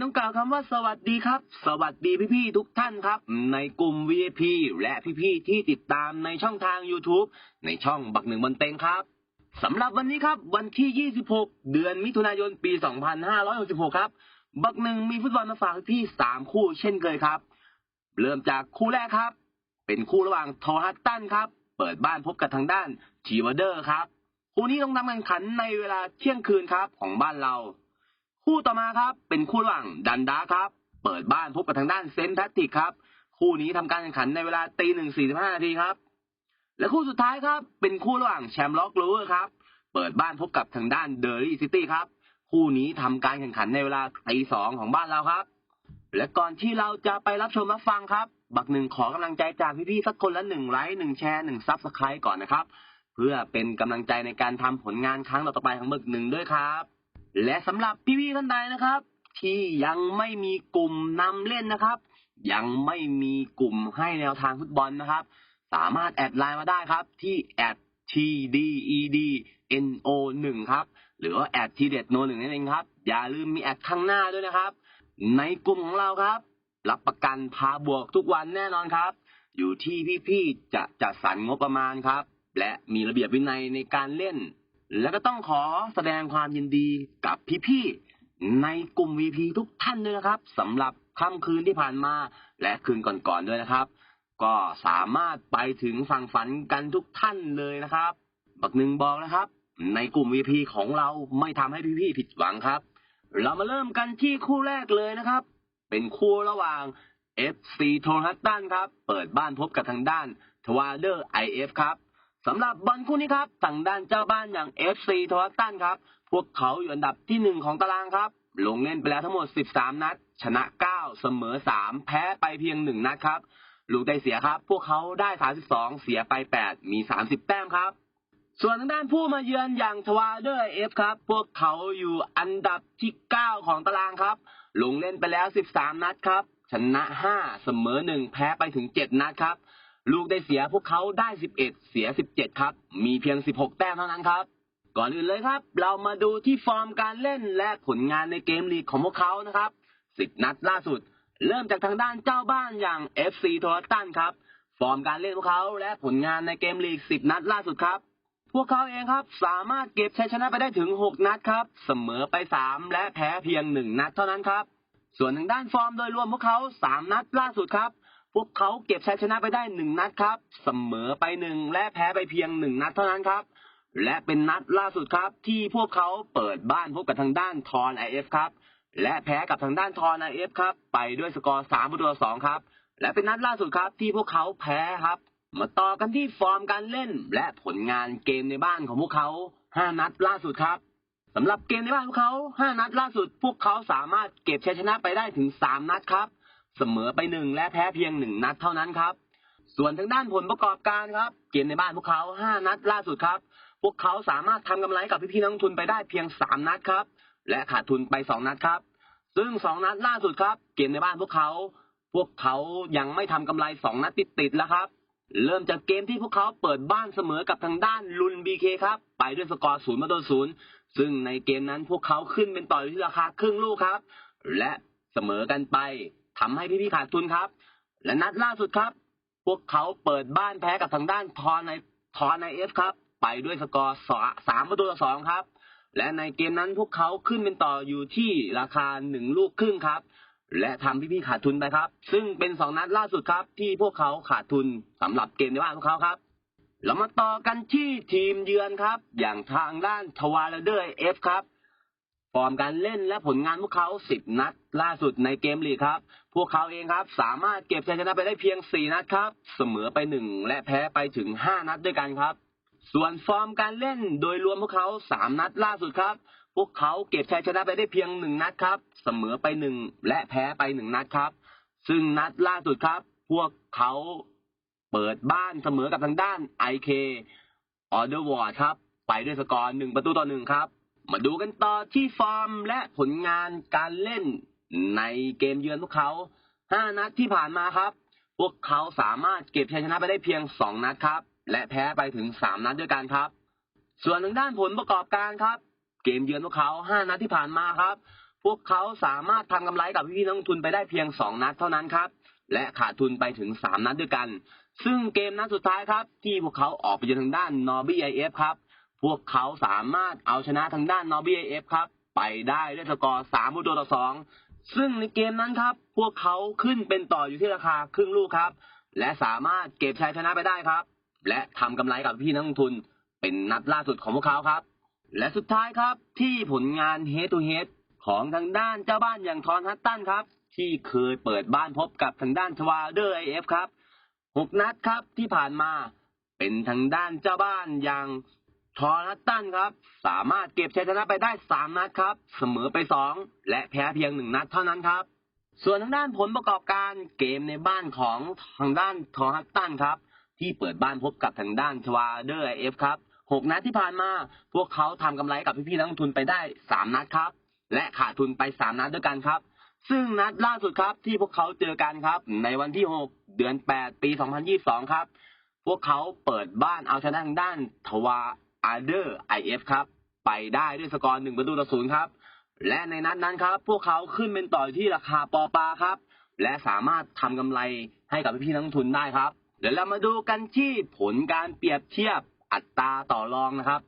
ต้องกล่าวคำว่าสวัสดีครับ สวัสดีพี่ๆทุกท่านครับ ในกลุ่ม VIP และพี่ๆที่ติดตามในช่องทาง YouTube ในช่องบักหนึ่งบนเต็งครับสำหรับวันนี้ครับ วันที่ 26 เดือนมิถุนายนปี 2566 ครับ บักหนึ่งมีฟุตบอลมาฝากพี่สามคู่เช่นเคยครับ เริ่มจากคู่แรกครับ เป็นคู่ระหว่างทอฮัตตันครับ เปิดบ้านพบกับทางด้านทีวเดอร์ครับคู่นี้ต้องทำแข่งขันในเวลาเที่ยงคืนครับของบ้านเรา คู่ต่อมาครับ เป็นคู่หว่างดันดาครับ เปิดบ้านพบกับทางด้านเซนต์แพทริกครับ คู่นี้ทำการแข่งขันในเวลาตีหนึ่งสี่สิบห้านาทีครับ และคู่สุดท้ายครับ เป็นคู่ระหว่างแชมป์ล็อกลูเวอร์ครับ เปิดบ้านพบกับทางด้านเดอร์รี่ซิตี้ครับ คู่นี้ทำการแข่งขันในเวลาตีสองของบ้านเราครับ และก่อนที่เราจะไปรับชมรับฟังครับ บักหนึ่งขอกำลังใจจากพี่ๆสักคนละหนึ่งไลค์หนึ่งแชร์หนึ่งซับสไครต์ก่อนนะครับ เพื่อเป็นกำลังใจในการทำผลงานครั้งต่อไปของบักหนึ่งด้วยครับ และสำหรับพี่ๆท่านใดนะครับ ที่ยังไม่มีกลุ่มนำเล่นนะครับ ยังไม่มีกลุ่มให้แนวทางฟุตบอลนะครับ สามารถแอดไลน์มาได้ครับ ที่ @tdedno 1 ครับ หรือว่า @tdedno 1 นั่นเองครับ อย่าลืมมีแอดข้างหน้าด้วยนะครับ ในกลุ่มของเราครับ รับประกันพาบวกทุกวันแน่นอนครับ อยู่ที่พี่ๆจะจัดสรรงบประมาณครับ และมีระเบียบวินัยในการเล่น แล้วก็ต้องขอแสดงความยินดีกับพี่ๆในกลุ่ม VP ทุกท่านด้วยนะครับสำหรับค่ำคืนที่ผ่านมา และคืนก่อนๆด้วยนะครับ ก็สามารถไปถึงฝั่งฝันกันทุกท่านเลยนะครับ บักหนึ่งบอกนะครับ ในกลุ่ม VP ของเราไม่ทำให้พี่ๆผิดหวังครับ เรามาเริ่มกันที่คู่แรกเลยนะครับ เป็นคู่ระหว่าง FC โทฮัตตันครับ เปิดบ้านพบกับทางด้านทวาเดอร์ IF ครับ สำหรับบอลคู่นี้ครับทางด้านเจ้าบ้านอย่าง FC ทฮัตตันครับ พวกเขาอยู่อันดับที่หนึ่งของตารางครับ ลงเล่นไปแล้วทั้งหมด 13 นัด ชนะ 9 เสมอ 3 แพ้ไปเพียง 1 นัดครับ ลูกได้เสียครับ พวกเขาได้ 32 เสียไป 8 มี 30 แต้มครับ ส่วนทางด้านผู้มาเยือนอย่างทวาเดอร์เอฟครับ พวกเขาอยู่อันดับที่ 9 ของตารางครับ ลงเล่นไปแล้ว 13 นัดครับ ชนะ 5 เสมอ 1 แพ้ไปถึง 7 นัดครับ ลูกได้เสียพวกเขาได้ 11 เสีย 17 ครับ มีเพียง 16 แต้มเท่านั้นครับ ก่อนอื่นเลยครับ เรามาดูที่ฟอร์มการเล่นและผลงานในเกมลีกของพวกเขานะครับ 10 นัดล่าสุด เริ่มจากทางด้านเจ้าบ้านอย่าง FC โทรตันครับ ฟอร์มการเล่นพวกเขาและผลงานในเกมลีก 10 นัดล่าสุดครับ พวกเขาเองครับสามารถเก็บชัยชนะไปได้ถึง 6 นัดครับ เสมอไป 3 และแพ้เพียง 1 นัดเท่านั้นครับ ส่วนทางด้านฟอร์มโดยรวมพวกเขา 3 นัดล่าสุดครับ พวกเขาเก็บชัยชนะไปได้1นัดครับ เสมอไป1และแพ้ไปเพียง1นัดเท่านั้นครับ และเป็นนัดล่าสุดครับ ที่พวกเขาเปิดบ้านพบกับทางด้านทอนไอเอฟครับ และแพ้กับทางด้านทอนไอเอฟครับ ไปด้วยสกอร์3ประตูสองครับ และเป็นนัดล่าสุดครับที่พวกเขาแพ้ครับ มาต่อกันที่ฟอร์มการเล่น และผลงานเกมในบ้านของพวกเขา5นัดล่าสุดครับสำหรับเกมในบ้านพวกเขา 5 นัดล่าสุด พวกเขาสามารถเก็บชัยชนะไปได้ถึง 3 นัดครับ เสมอไป1และแพ้เพียง1นัดเท่านั้นครับ ส่วนทางด้านผลประกอบการครับ เกมในบ้านพวกเขา5นัดล่าสุดครับ พวกเขาสามารถทำกำไรกับพี่ๆนักทุนไปได้เพียง3นัดครับ และขาดทุนไป2นัดครับ ซึ่ง2นัดล่าสุดครับ เกมในบ้านพวกเขา พวกเขายังไม่ทำกำไร2นัดติดๆแล้วครับเริ่มจากเกมที่พวกเขาเปิดบ้านเสมอกับทางด้านลุนบีเคครับ ไปด้วยสกอร์ศูนย์ประตูศูนย์ซึ่งในเกมนั้นพวกเขาขึ้นเป็นต่อยที่ราคาครึ่งลูกครับ และเสมอกันไป ทำให้พี่ๆขาดทุนครับ และนัดล่าสุดครับ พวกเขาเปิดบ้านแพ้กับทางด้านทอนในทอนในเอฟครับ ไปด้วยสกอร์สามประตูต่อสองครับ และในเกมนั้นพวกเขาขึ้นเป็นต่ออยู่ที่ราคาหนึ่งลูกครึ่งครับ และทำพี่ๆขาดทุนไปครับ ซึ่งเป็นสองนัดล่าสุดครับ ที่พวกเขาขาดทุนสำหรับเกมในบ้านของเขาครับเรามาต่อกันที่ทีมเยือนครับ อย่างทางด้านทวารเดอร์เอฟครับ ฟอร์มการเล่นและผลงานพวกเขา 10 นัด ล่าสุดในเกมลีกครับ พวกเขาเองครับ สามารถเก็บชัยชนะไปได้เพียง 4 นัดครับ เสมอไป 1 และแพ้ไปถึง 5 นัดด้วยกันครับ ส่วนฟอร์มการเล่นโดยรวมพวกเขา 3 นัดล่าสุดครับ พวกเขาเก็บชัยชนะไปได้เพียง 1 นัดครับ เสมอไป 1 และแพ้ไป 1 นัดครับ ซึ่งนัดล่าสุดครับ พวกเขาเปิดบ้านเสมอกับทางด้าน IK ออเดอร์วอร์ดครับ ไปด้วยสกอร์หนึ่งประตูต่อหนึ่งครับ มาดูกันต่อที่ฟอร์มและผลงานการเล่นในเกมเยือนพวกเขา 5 นัดที่ผ่านมาครับ พวกเขาสามารถเก็บชัยชนะไปได้เพียง 2 นัดครับ และแพ้ไปถึง 3 นัดด้วยกันครับ ส่วนทางด้านผลประกอบการครับ เกมเยือนพวกเขา 5 นัดที่ผ่านมาครับ พวกเขาสามารถทำกำไรกับพี่ๆนักลงทุนไปได้เพียง 2 นัดเท่านั้นครับ และขาดทุนไปถึง 3 นัดด้วยกัน ซึ่งเกมนัดสุดท้ายครับ ที่พวกเขาออกไปเยือนทางด้านนอร์บีไอเอฟครับ พวกเขาสามารถเอาชนะทางด้านนอร์บีเอฟครับ ไปได้ด้วยสกอร์3ประตูต่อ2ซึ่งในเกมนั้นครับ พวกเขาขึ้นเป็นต่ออยู่ที่ราคาครึ่งลูกครับ และสามารถเก็บชัยชนะไปได้ครับ และทำกำไรกับพี่นักลงทุน เป็นนัดล่าสุดของพวกเขาครับ และสุดท้ายครับที่ผลงาน head to head ของทางด้านเจ้าบ้านอย่างทอนฮัตตันครับ ที่เคยเปิดบ้านพบกับทางด้านทวาเดอร์ไอเอฟครับหกนัดครับที่ผ่านมาเป็นทางด้านเจ้าบ้านอย่าง ทอนฮัตตันครับ สามารถเก็บชัยชนะไปได้สามนัดครับ เสมอไปสองและแพ้เพียงหนึ่งนัดเท่านั้นครับ ส่วนทางด้านผลประกอบการเกมในบ้านของทางด้านทอฮัตตันครับ ที่เปิดบ้านพบกับทางด้านทวาเดอร์เอฟครับหกนัดที่ผ่านมา พวกเขาทำกำไรกับพี่ๆนักลงทุนไปได้สามนัดครับ และขาดทุนไปสามนัดด้วยกันครับ ซึ่งนัดล่าสุดครับที่พวกเขาเจอกันครับ ในวันที่หกเดือนแปดปีสองพันยี่สองครับ พวกเขาเปิดบ้านเอาชนะทางด้านทวา อาเดอร์ไอเอฟครับ ไปได้ด้วยสกอร์หนึ่งประตูต่อศูนย์ครับ และในนัดนั้นครับ พวกเขาขึ้นเป็นต่อที่ราคาปอปาครับ และสามารถทำกำไรให้กับพี่ๆนักทุนได้ครับ เดี๋ยวเรามาดูกันที่ผลการเปรียบเทียบอัตราต่อรองนะครับ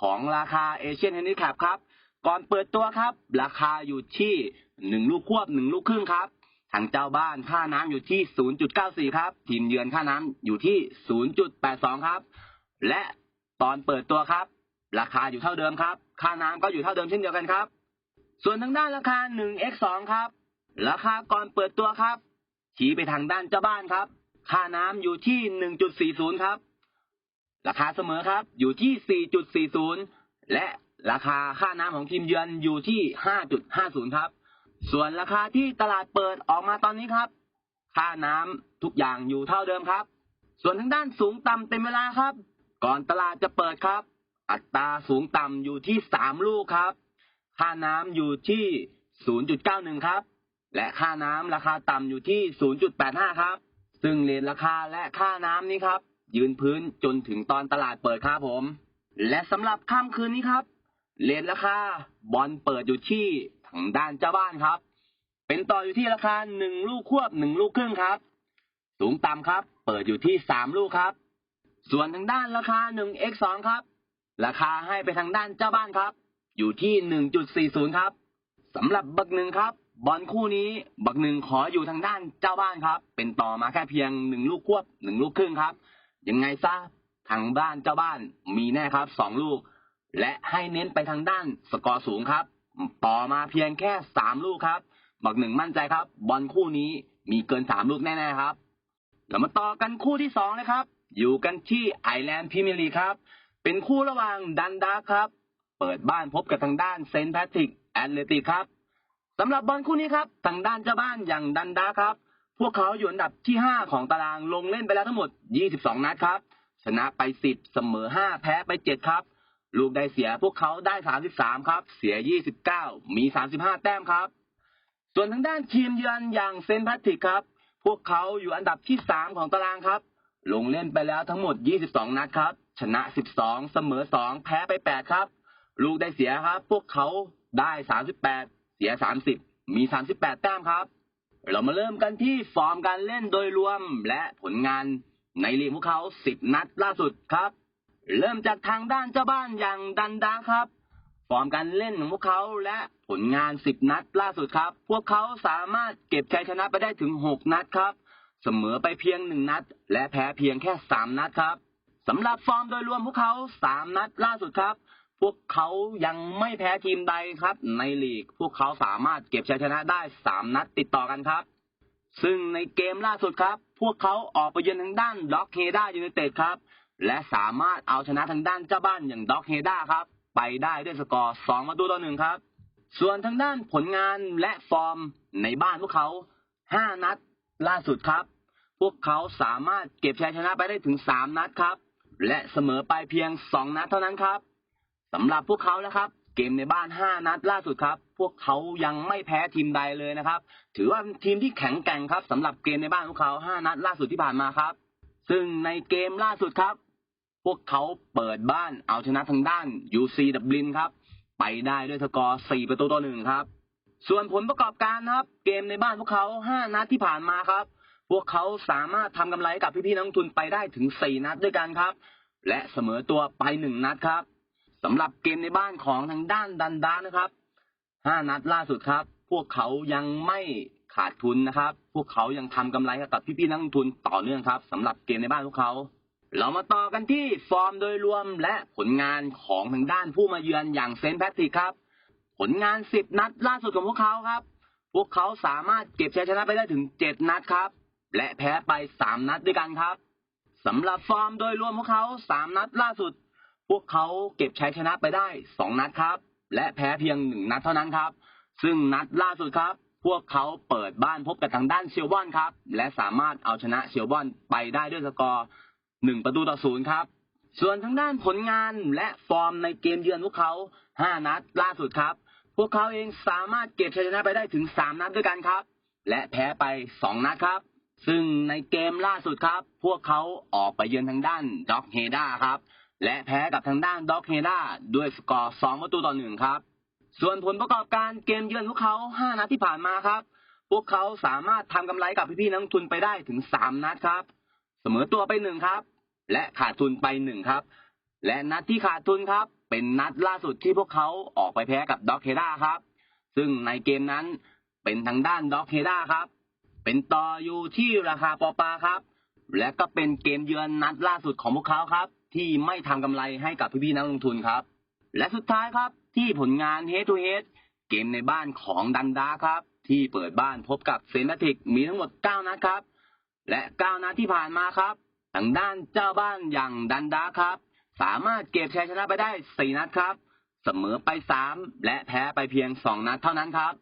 ของราคาเอเชียนเฮนดิแคปครับ ก่อนเปิดตัวครับ ราคาอยู่ที่หนึ่งลูกควบหนึ่งลูกครึ่งครับทางเจ้าบ้านค่าน้ำอยู่ที่ 0.94 ครับ ทีมเยือนค่าน้ำอยู่ที่ 0.82 ครับ และ ตอนเปิดตัวครับ ราคาอยู่เท่าเดิมครับ ค่าน้ำก็อยู่เท่าเดิมเช่นเดียวกันครับ ส่วนทางด้านราคา 1x2 ครับ ราคาก่อนเปิดตัวครับ ชี้ไปทางด้านเจ้าบ้านครับ ค่าน้ำอยู่ที่ 1.40 ครับ ราคาเสมอครับอยู่ที่ 4.40 และราคาค่าน้ำของทีมเยือนอยู่ที่ 5.50 ครับ ส่วนราคาที่ตลาดเปิดออกมาตอนนี้ครับ ค่าน้ำทุกอย่างอยู่เท่าเดิมครับ ส่วนทางด้านสูงต่ำเต็มเวลาครับ ก่อนตลาดจะเปิดครับ อัตราสูงต่ำอยู่ที่3ลูกครับ ค่าน้ำอยู่ที่0.91ครับ และค่าน้ำราคาต่ำอยู่ที่0.85ครับ ซึ่งเรทราคาและค่าน้ำนี้ครับ ยืนพื้นจนถึงตอนตลาดเปิดครับผม และสำหรับค่ำคืนนี้ครับเรทราคาบอลเปิดอยู่ที่ทางด้านเจ้าบ้านครับ เป็นต่ออยู่ที่ราคาหนึ่งลูกควบหนึ่งลูกครึ่งครับ สูงต่ำครับ เปิดอยู่ที่สามลูกครับ ส่วนทางด้านราคาหนึ่ง x สองครับ ราคาให้ไปทางด้านเจ้าบ้านครับ อยู่ที่หนึ่งจุดสี่ศูนย์ครับสำหรับบักหนึ่งครับ บอลคู่นี้ บักหนึ่งขออยู่ทางด้านเจ้าบ้านครับ เป็นต่อมาแค่เพียงหนึ่งลูกควบหนึ่งลูกครึ่งครับ ยังไงซะทางบ้านเจ้าบ้านมีแน่ครับสองลูก และให้เน้นไปทางด้านสกอร์สูงครับ ต่อมาเพียงแค่สามลูกครับ บักหนึ่งมั่นใจครับ บอลคู่นี้มีเกินสามลูกแน่ๆครับเรามาต่อกันคู่ที่สองนะครับ อยู่กันที่ไอแลนด์พรีเมียร์ลีครับ เป็นคู่ระหว่างดันดาครับ เปิดบ้านพบกับทางด้านเซนต์แพทริกแอตเลติกครับสำหรับบอลคู่นี้ครับ ทางด้านเจ้าบ้านอย่างดันดาคครับ พวกเขาอยู่อันดับที่ 5 ของตารางลงเล่นไปแล้วทั้งหมด 22 นัดครับ ชนะไป 10 เสมอ 5 แพ้ไป 7 ครับ ลูกได้เสียพวกเขาได้ 33 ครับ เสีย 29 มี 35 แต้มครับ ส่วนทางด้านทีมเยือนอย่างเซนต์แพทริกครับ พวกเขาอยู่อันดับที่ 3 ของตารางครับ ลงเล่นไปแล้วทั้งหมด 22 นัดครับ ชนะ 12 เสมอ 2 แพ้ไป 8 ครับ ลูกได้เสียครับ พวกเขาได้ 38 เสีย 30 มี 38 แต้มครับ เรามาเริ่มกันที่ฟอร์มการเล่นโดยรวมและผลงานในลีกพวกเขา 10 นัดล่าสุดครับ เริ่มจากทางด้านเจ้าบ้านอย่างดันดาครับ ฟอร์มการเล่นของพวกเขาและผลงาน 10 นัดล่าสุดครับ พวกเขาสามารถเก็บชัยชนะไปได้ถึง 6 นัดครับ เสมอไปเพียง1นัด และแพ้เพียงแค่3นัดครับสำหรับฟอร์มโดยรวมพวกเขา3นัดล่าสุดครับ พวกเขายังไม่แพ้ทีมใดครับ ในลีก พวกเขาสามารถเก็บชัยชนะได้3นัดติดต่อกันครับ ซึ่งในเกมล่าสุดครับ พวกเขาออกไปเยือนทางด้านด็อกเฮด้ายูไนเต็ดครับ และสามารถเอาชนะทางด้านเจ้าบ้านอย่างด็อกเฮด้าครับ ไปได้ด้วยสกอร์2ประตูต่อหนึ่งครับ ส่วนทางด้านผลงานและฟอร์มในบ้านพวกเขา5นัด ล่าสุดครับ พวกเขาสามารถเก็บชัยชนะไปได้ถึง3นัดครับ และเสมอไปเพียง2นัดเท่านั้นครับสำหรับพวกเขานะครับ เกมในบ้าน5นัดล่าสุดครับ พวกเขายังไม่แพ้ทีมใดเลยนะครับ ถือว่าทีมที่แข็งแกร่งครับสำหรับเกมในบ้านพวกเขา5นัดล่าสุดที่ผ่านมาครับ ซึ่งในเกมล่าสุดครับ พวกเขาเปิดบ้านเอาชนะทางด้าน UC ดับลินครับ ไปได้ด้วยสกอร์4ประตูต่อหนึ่งครับ ส่วนผลประกอบการนะครับ เกมในบ้านพวกเขา5นัดที่ผ่านมาครับ พวกเขาสามารถทำกำไรกับพี่ๆนักลงทุนไปได้ถึง4นัดด้วยกันครับ และเสมอตัวไป1นัดครับสำหรับเกมในบ้านของทางด้านดันดานะครับ5นัดล่าสุดครับ พวกเขายังไม่ขาดทุนนะครับ พวกเขายังทำกำไรกับพี่ๆนักลงทุนต่อเนื่องครับสำหรับเกมในบ้านพวกเขา เรามาต่อกันที่ฟอร์มโดยรวมและผลงานของทางด้านผู้มาเยือนอย่างเซนต์แพทริกครับ ผลงาน 10 นัดล่าสุดของพวกเขาครับ พวกเขาสามารถเก็บชัยชนะไปได้ถึง 7 นัดครับ และแพ้ไป 3 นัดด้วยกันครับสำหรับฟอร์มโดยรวมของเขา 3 นัดล่าสุด พวกเขาเก็บชัยชนะไปได้ 2 นัดครับ และแพ้เพียง 1 นัดเท่านั้นครับ ซึ่งนัดล่าสุดครับ พวกเขาเปิดบ้านพบกับทางด้านเชียวบอนครับ และสามารถเอาชนะเชียวบอนไปได้ด้วยสกอร์ 1 ประตูต่อศูนย์ครับส่วนทางด้านผลงานและฟอร์มในเกมเยือนพวกเขา 5 นัดล่าสุดครับ วกเขาเองสามารถเก็บชัยชนะไปได้ถึง3นัดด้วยกันครับ และแพ้ไป2นัดครับ ซึ่งในเกมล่าสุดครับ พวกเขาออกไปเยือนทางด้านด็อกเฮดาครับ และแพ้กับทางด้านด็อกเฮดาด้วยสกอร์2ประตูต่อ1ครับ ส่วนผลประกอบการเกมเยือนพวกเขา5นัดที่ผ่านมาครับ พวกเขาสามารถทำกำไรกับพี่ๆนักทุนไปได้ถึง3นัดครับ เสมอตัวไป1ครับ และขาดทุนไป1ครับ และนัดที่ขาดทุนครับ เป็นนัดล่าสุดที่พวกเขาออกไปแพ้กับด็อกเฮด้าครับ ซึ่งในเกมนั้นเป็นทางด้านด็อกเฮด้าครับ เป็นต่ออยู่ที่ราคาปอปาครับ และก็เป็นเกมเยือนนัดล่าสุดของพวกเขาครับ ที่ไม่ทำกำไรให้กับพี่ๆนักลงทุนครับ และสุดท้ายครับที่ผลงาน Head to Head เกมในบ้านของดันดาครับ ที่เปิดบ้านพบกับเซนต์ทิกมีทั้งหมด 9 นัดครับ และ 9 นัดที่ผ่านมาครับทางด้านเจ้าบ้านอย่างดันดาครับ สามารถเก็บชัยชนะไปได้4นัดครับ เสมอไป3และแพ้ไปเพียง2นัดเท่านั้นครับ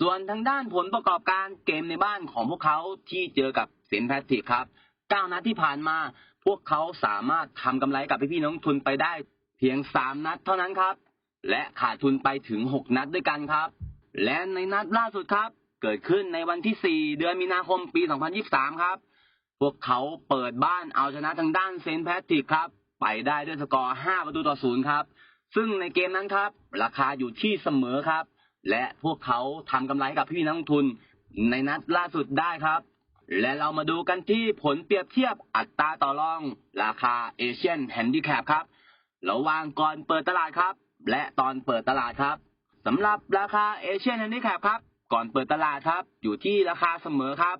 ส่วนทางด้านผลประกอบการเกมในบ้านของพวกเขาที่เจอกับเซนต์แพทริกครับ9นัดที่ผ่านมา พวกเขาสามารถทำกำไรกับพี่น้องทุนไปได้เพียง3นัดเท่านั้นครับ และขาดทุนไปถึง6นัดด้วยกันครับ และในนัดล่าสุดครับ เกิดขึ้นในวันที่4เดือนมีนาคมปี 2023 ครับ พวกเขาเปิดบ้านเอาชนะทางด้านเซนต์แพทริกครับ ไปได้ด้วยสกอร์ 5 ประตูต่อ 0 ครับ ซึ่งในเกมนั้นครับ ราคาอยู่ที่เสมอครับ และพวกเขาทำกำไรให้กับพี่นักลงทุน ในนัดล่าสุดได้ครับ และเรามาดูกันที่ผลเปรียบเทียบอัตราต่อรอง ราคาเอเชียนแฮนดิแคปครับระหว่างก่อนเปิดตลาดครับ และตอนเปิดตลาดครับสำหรับราคาเอเชียนแฮนดิแคปครับ ก่อนเปิดตลาดครับ อยู่ที่ราคาเสมอครับ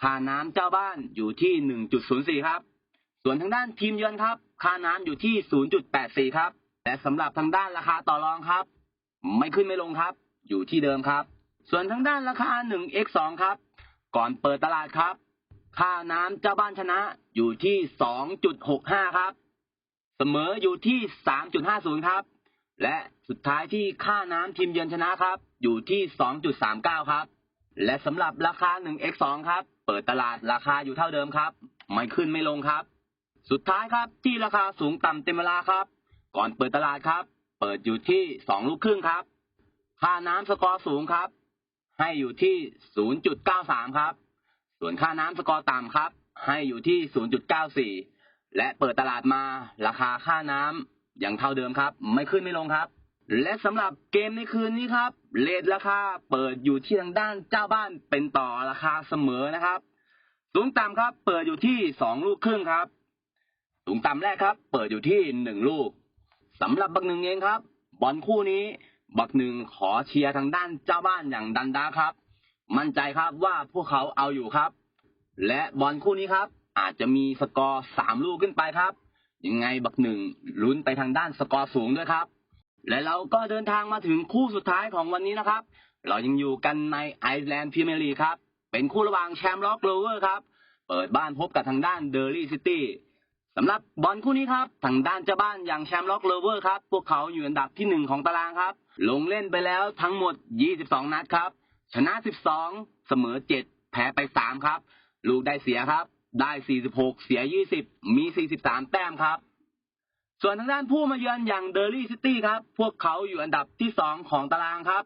ค่าน้ำเจ้าบ้านอยู่ที่ 1.04 ครับ ส่วนทางด้านทีมเยือนครับ ค่าน้ำอยู่ที่ 0.84 ครับ และสำหรับทางด้านราคาต่อรองครับ ไม่ขึ้นไม่ลงครับ อยู่ที่เดิมครับ ส่วนทางด้านราคา 1x2 ครับ ก่อนเปิดตลาดครับ ค่าน้ำเจ้าบ้านชนะอยู่ที่ 2.65 ครับ เสมออยู่ที่ 3.50 ครับ และสุดท้ายที่ค่าน้ำทีมเยือนชนะครับ อยู่ที่ 2.39 ครับ และสำหรับราคา 1x2 ครับ เปิดตลาดราคาอยู่เท่าเดิมครับ ไม่ขึ้นไม่ลงครับ สุดท้ายครับที่ราคาสูงต่ำเต็มเวลาครับ ก่อนเปิดตลาดครับ เปิดอยู่ที่2ลูกครึ่งครับ ค่าน้ำสกอร์สูงครับ ให้อยู่ที่0.93ครับ ส่วนค่าน้ำสกอร์ต่ำครับ ให้อยู่ที่0.94และเปิดตลาดมาราคาค่าน้ำอยังเท่าเดิมครับ ไม่ขึ้นไม่ลงครับ และสำหรับเกมในคืนนี้ครับเลทราคาเปิดอยู่ที่ทางด้านเจ้าบ้านเป็นต่อราคาเสมอนะครับ สูงต่ำครับ เปิดอยู่ที่สองลูกครึ่งครับ สูงต่ำแรกครับ เปิดอยู่ที่หนึ่งลูกสำหรับบักหนึ่งเองครับ บอลคู่นี้ บักหนึ่งขอเชียร์ทางด้านเจ้าบ้านอย่างดันดาครับ มั่นใจครับว่าพวกเขาเอาอยู่ครับ และบอลคู่นี้ครับ อาจจะมีสกอร์สามลูกขึ้นไปครับ ยังไงบักหนึ่งลุ้นไปทางด้านสกอร์สูงด้วยครับ และเราก็เดินทางมาถึงคู่สุดท้ายของวันนี้นะครับ เรายังอยู่กันในไอร์แลนด์พรีเมียร์ลีกครับ เป็นคู่ระหว่างแชมป์ล็อกโรเวอร์ครับ เปิดบ้านพบกับทางด้านเดอร์ลี่ซิตี้ สำหรับบอลคู่นี้ครับทางด้านเจ้าบ้านอย่างแชมป์ล็อกโรเวอร์ครับ พวกเขาอยู่อันดับที่หนึ่งของตารางครับ ลงเล่นไปแล้วทั้งหมด 22 นัดครับ ชนะ 12 เสมอ 7 แพ้ไป 3 ครับ ลูกได้เสียครับ ได้ 46 เสีย 20 มี 43 แต้มครับ ส่วนทางด้านผู้มาเยือนอย่างเดอร์ลี่ซิตี้ครับ พวกเขาอยู่อันดับที่ 2 ของตารางครับ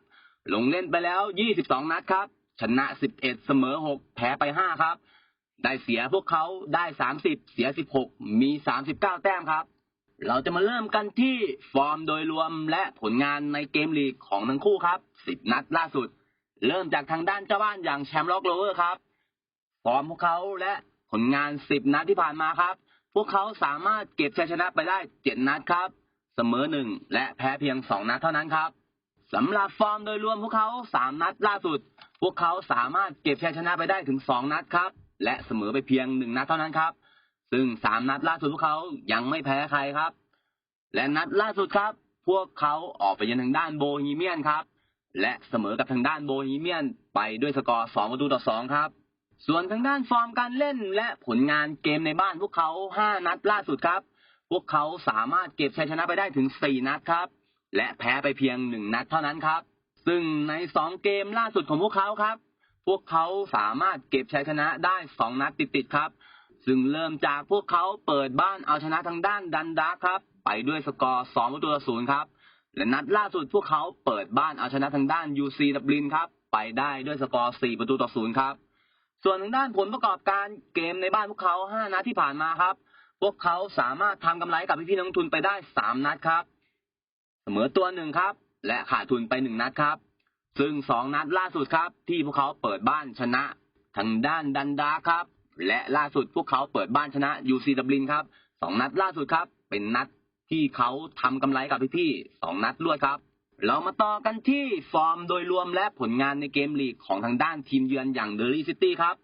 ลงเล่นไปแล้ว 22 นัดครับ ชนะ 11 เสมอ 6 แพ้ไป 5 ครับ ได้เสียพวกเขาได้ 30 เสีย 16 มี 39 แต้มครับ เราจะมาเริ่มกันที่ฟอร์มโดยรวมและผลงานในเกมลีกของทั้งคู่ครับ 10 นัดล่าสุด เริ่มจากทางด้านเจ้าบ้านอย่างแชมป์ล็อกโลเวอร์ครับฟอร์มพวกเขาและผลงาน 10 นัดที่ผ่านมาครับ พวกเขาสามารถเก็บชัยชนะไปได้ 7 นัดครับ เสมอหนึ่งและแพ้เพียง 2 นัดเท่านั้นครับสำหรับฟอร์มโดยรวมพวกเขา 3 นัดล่าสุด พวกเขาสามารถเก็บชัยชนะไปได้ถึง 2 นัดครับ และเสมอไปเพียง1นัดเท่านั้นครับ ซึ่ง3นัดล่าสุดพวกเขายังไม่แพ้ใครครับ และนัดล่าสุดครับ พวกเขาออกไปยังทางด้านโบฮีเมียนครับ และเสมอกับทางด้านโบฮีเมียนไปด้วยสกอร์2ประตูต่อ2ครับ ส่วนทางด้านฟอร์มการเล่นและผลงานเกมในบ้านพวกเขา5นัดล่าสุดครับ พวกเขาสามารถเก็บชัยชนะไปได้ถึง4นัดครับ และแพ้ไปเพียง1นัดเท่านั้นครับ ซึ่งใน2เกมล่าสุดของพวกเขาครับ พวกเขาสามารถเก็บชัยชนะได้2นัดติดๆครับ ซึ่งเริ่มจากพวกเขาเปิดบ้านเอาชนะทางด้านดันดาร์ครับ ไปด้วยสกอร์2ประตูต่อศูนย์ครับและนัดล่าสุดพวกเขาเปิดบ้านเอาชนะทางด้าน UC ดับลินครับ ไปได้ด้วยสกอร์ 4 ประตูต่อศูนย์ครับ ส่วนทางด้านผลประกอบการเกมในบ้านพวกเขา 5 นัดที่ผ่านมาครับ พวกเขาสามารถทำกำไรกับพี่ๆนักลงทุนไปได้ 3 นัดครับ เสมอตัวหนึ่งครับ และขาดทุนไป 1 นัดครับ ซึ่ง2นัดล่าสุดครับ ที่พวกเขาเปิดบ้านชนะทางด้านดันดาร์ครับ และล่าสุดพวกเขาเปิดบ้านชนะ UC ดับลินครับสองนัดล่าสุดครับ เป็นนัดที่เขาทำกำไรกับพี่ๆสองนัดรวดครับ เรามาต่อกันที่ฟอร์มโดยรวมและผลงานในเกมลีกของทางด้านทีมเยือนอย่างเดอรี่ซิตี้ครับ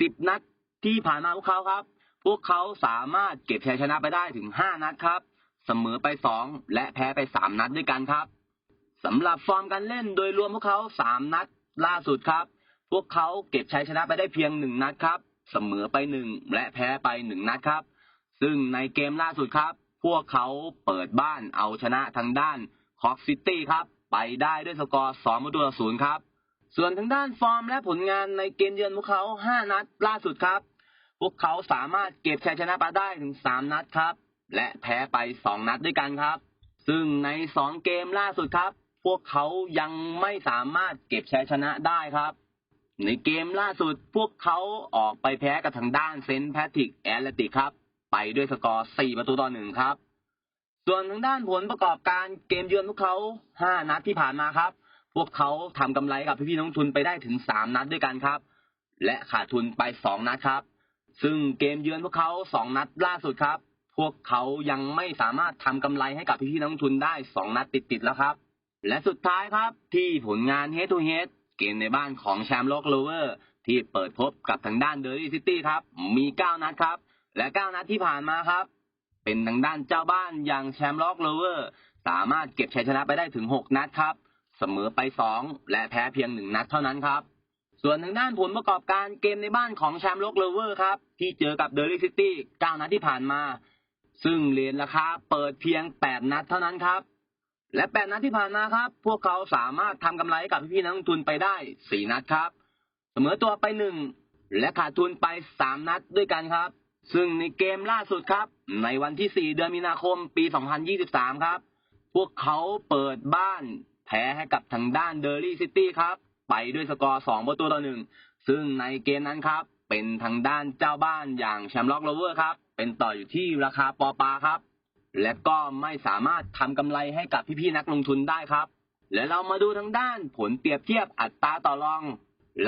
สิบนัดที่ผ่านมาพวกเขาครับ พวกเขาสามารถเก็บชัยชนะไปได้ถึงห้านัดครับ เสมอไปสองและแพ้ไปสามนัดด้วยกันครับ สำหรับฟอร์มการเล่นโดยรวมพวกเขาสามนัดล่าสุดครับ พวกเขาเก็บชัยชนะไปได้เพียงหนึ่งนัดครับ เสมอไปหนึ่งและแพ้ไปหนึ่งนัดครับ ซึ่งในเกมล่าสุดครับ พวกเขาเปิดบ้านเอาชนะทางด้านคอกซิตี้ครับ ไปได้ด้วยสกอร์2ประตูต่อศูนย์ครับ ส่วนทางด้านฟอร์มและผลงานในเกมเยือนพวกเขา5นัดล่าสุดครับ พวกเขาสามารถเก็บชัยชนะมาได้ถึง3นัดครับ และแพ้ไป2นัดด้วยกันครับ ซึ่งใน2เกมล่าสุดครับ พวกเขายังไม่สามารถเก็บชัยชนะได้ครับ ในเกมล่าสุดพวกเขาออกไปแพ้กับทางด้านเซนต์แพทริกแอตเลติกครับ ไปด้วยสกอร์ 4 ประตูต่อหนึ่งครับ ส่วนทางด้านผลประกอบการเกมเยือนพวกเขา 5 นัดที่ผ่านมาครับ พวกเขาทำกำไรกับพี่ๆนักลงทุนไปได้ถึง 3 นัดด้วยกันครับ และขาดทุนไป 2 นัดครับ ซึ่งเกมเยือนพวกเขา 2 นัดล่าสุดครับ พวกเขายังไม่สามารถทำกำไรให้กับพี่ๆนักลงทุนได้ 2 นัดติดๆแล้วครับ และสุดท้ายครับที่ผลงาน Head to Head เกมในบ้านของแชมป์โลกโลเวอร์ที่เปิดพบกับทางด้านเดอร์รี่ซิตี้ครับ มี 9 นัดครับ และ 9 นัดที่ผ่านมาครับ เป็นทางด้านเจ้าบ้านอย่างแชมป์ล็อกโลเวอร์สามารถเก็บชัยชนะไปได้ถึง 6 นัดครับ เสมอไป 2 และแพ้เพียง 1 นัดเท่านั้นครับ ส่วนทางด้านผลประกอบการเกมในบ้านของแชมป์ล็อกโลเวอร์ครับที่เจอกับเดอร์รี่ซิตี้9นัดที่ผ่านมา ซึ่งเรียญราคาเปิดเพียง 8 นัดเท่านั้นครับ และ8นัดที่ผ่านมาครับ พวกเขาสามารถทำกำไรให้กับพี่ๆนักลงทุนไปได้4นัดครับ เสมอตัวไป1และขาดทุนไป3นัดด้วยกันครับ ซึ่งในเกมล่าสุดครับ ในวันที่4เดือนมีนาคมปี2023ครับ พวกเขาเปิดบ้านแพ้ให้กับทางด้านเดอร์รี่ซิตี้ครับ ไปด้วยสกอร์2ประตูต่อหนึ่งซึ่งในเกมนั้นครับ เป็นทางด้านเจ้าบ้านอย่างแชมป์ล็อกโลเวอร์ครับ เป็นต่ออยู่ที่ราคาปอปาครับ และก็ไม่สามารถทำกำไรให้กับพี่ๆนักลงทุนได้ครับ และเรามาดูทางด้านผลเปรียบเทียบอัตราต่อรอง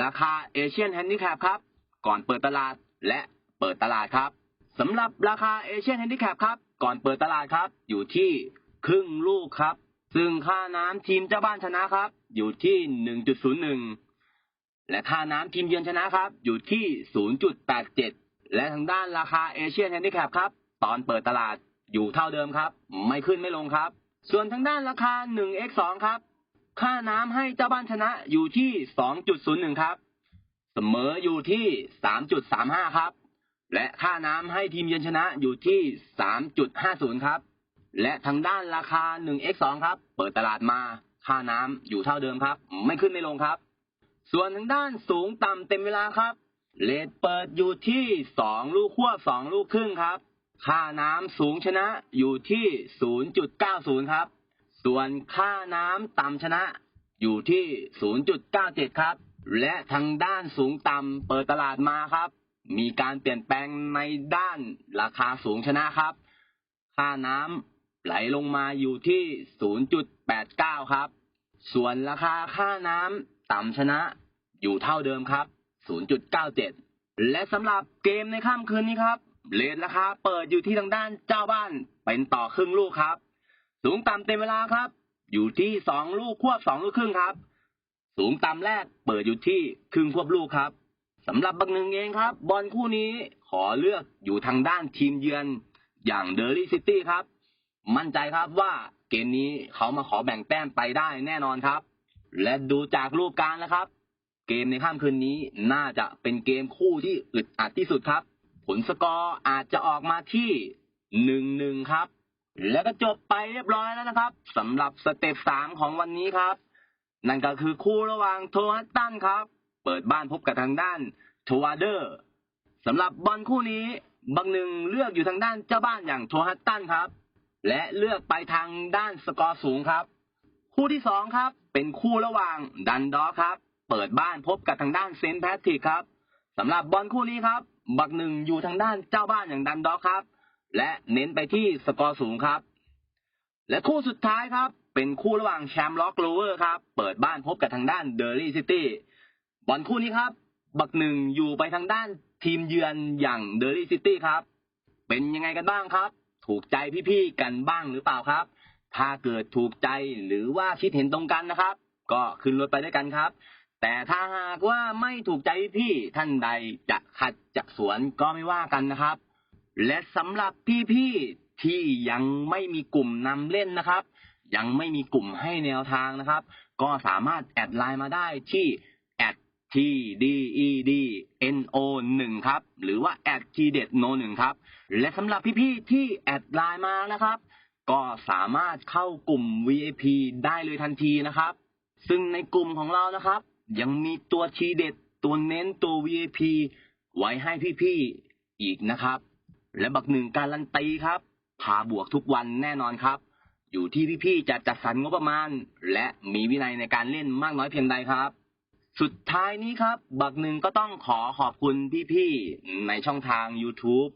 ราคาเอเชียนแฮนดิแคปครับ ก่อนเปิดตลาดและเปิดตลาดครับสำหรับราคาเอเชียนแฮนดิแคปครับ ก่อนเปิดตลาดครับ อยู่ที่ครึ่งลูกครับ ซึ่งค่าน้ำทีมเจ้าบ้านชนะครับ อยู่ที่ 1.01 และค่าน้ำทีมเยือนชนะครับ อยู่ที่ 0.87 และทางด้านราคาเอเชียนแฮนดิแคปครับ ตอนเปิดตลาด อยู่เท่าเดิมครับ ไม่ขึ้นไม่ลงครับ ส่วนทางด้านราคา 1x2 ครับ ค่าน้ำให้เจ้าบ้านชนะอยู่ที่ 2.01 ครับ เสมออยู่ที่ 3.35 ครับ และค่าน้ำให้ทีมเยือนชนะอยู่ที่ 3.50 ครับ และทางด้านราคา 1x2 ครับ เปิดตลาดมา ค่าน้ำอยู่เท่าเดิมครับ ไม่ขึ้นไม่ลงครับ ส่วนทางด้านสูงต่ำเต็มเวลาครับ เลทเปิดอยู่ที่ 2 ลูกควบ2ลูกครึ่งครับ ค่าน้ำสูงชนะอยู่ที่ 0.90 ครับ ส่วนค่าน้ำต่ำชนะอยู่ที่ 0.97 ครับ และทางด้านสูงต่ำเปิดตลาดมาครับ มีการเปลี่ยนแปลงในด้านราคาสูงชนะครับ ค่าน้ำไหลลงมาอยู่ที่ 0.89 ครับ ส่วนราคาค่าน้ำต่ำชนะอยู่เท่าเดิมครับ 0.97 และสำหรับเกมในค่ำคืนนี้ครับ เลทราคาเปิดอยู่ที่ทางด้านเจ้าบ้านเป็นต่อครึ่งลูกครับ สูงต่ำเต็มเวลาครับ อยู่ที่สองลูกควบสองลูกครึ่งครับ สูงต่ำแรกเปิดอยู่ที่ครึ่งควบลูกครับสำหรับบักหนึ่งเองครับ บอลคู่นี้ขอเลือกอยู่ทางด้านทีมเยือนอย่างเดอร์ลี่ซิตี้ครับ มั่นใจครับว่าเกมนี้เขามาขอแบ่งแต้มไปได้แน่นอนครับ และดูจากรูปการแล้วครับ เกมในค่ำคืนนี้น่าจะเป็นเกมคู่ที่อึดอัดที่สุดครับ ผลสกอร์อาจจะออกมาที่หนึ่งหนึ่งครับ แล้วก็จบไปเรียบร้อยแล้วนะครับสำหรับสเต็ปสามของวันนี้ครับ นั่นก็คือคู่ระหว่างโทฮัตตันครับ เปิดบ้านพบกับทางด้านทวาเดอร์สำหรับบอลคู่นี้บางหนึ่งเลือกอยู่ทางด้านเจ้าบ้านอย่างโทฮัตตันครับ และเลือกไปทางด้านสกอร์สูงครับ คู่ที่สองครับ เป็นคู่ระหว่างดันดอครับ เปิดบ้านพบกับทางด้านเซนต์แพทริกครับสำหรับบอลคู่นี้ครับ บักหนึ่งอยู่ทางด้านเจ้าบ้านอย่างดันดอร์ครับ และเน้นไปที่สกอร์สูงครับ และคู่สุดท้ายครับ เป็นคู่ระหว่างแชมป์ล็อกโลเวอร์ครับ เปิดบ้านพบกับทางด้านเดอร์ลี่ซิตี้บอลคู่นี้ครับ บักหนึ่งอยู่ไปทางด้านทีมเยือนอย่างเดอร์ลี่ซิตี้ครับ เป็นยังไงกันบ้างครับ ถูกใจพี่ๆกันบ้างหรือเปล่าครับ ถ้าเกิดถูกใจหรือว่าคิดเห็นตรงกันนะครับ ก็ขึ้นรถไปด้วยกันครับ แต่ถ้าหากว่าไม่ถูกใจพี่ท่านใดจะขัดจะสวนก็ไม่ว่ากันนะครับ และสำหรับพี่ๆที่ยังไม่มีกลุ่มนำเล่นนะครับ ยังไม่มีกลุ่มให้แนวทางนะครับ ก็สามารถแอดไลน์มาได้ที่ t d e d n o 1ครับ หรือว่า t d e d no 1ครับ และสำหรับพี่ๆที่แอดไลน์มานะครับ ก็สามารถเข้ากลุ่ม VIP ได้เลยทันทีนะครับ ซึ่งในกลุ่มของเรานะครับ ยังมีตัวทีเด็ด ตัวเน้นตัว VIP ไว้ให้พี่ๆอีกนะครับ และบักหนึ่งการันตีครับพาบวกทุกวันแน่นอนครับ อยู่ที่พี่ๆจะจัดสรรงบประมาณ และมีวินัยในการเล่นมากน้อยเพียงใดครับ สุดท้ายนี้ครับ บักหนึ่งก็ต้องขอขอบคุณพี่ๆในช่องทาง YouTube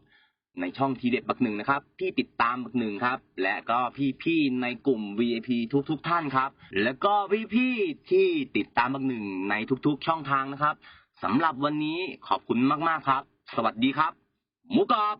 ในช่องทีเด็ดบักหนึ่งนะครับที่ติดตามบักหนึ่งครับ และก็พี่ๆในกลุ่ม VIP ทุกๆท่านครับ แล้วก็พี่ๆที่ติดตามบักหนึ่งในทุกๆ ช่องทางนะครับสำหรับวันนี้ขอบคุณมากๆครับ สวัสดีครับ หมูกรอบ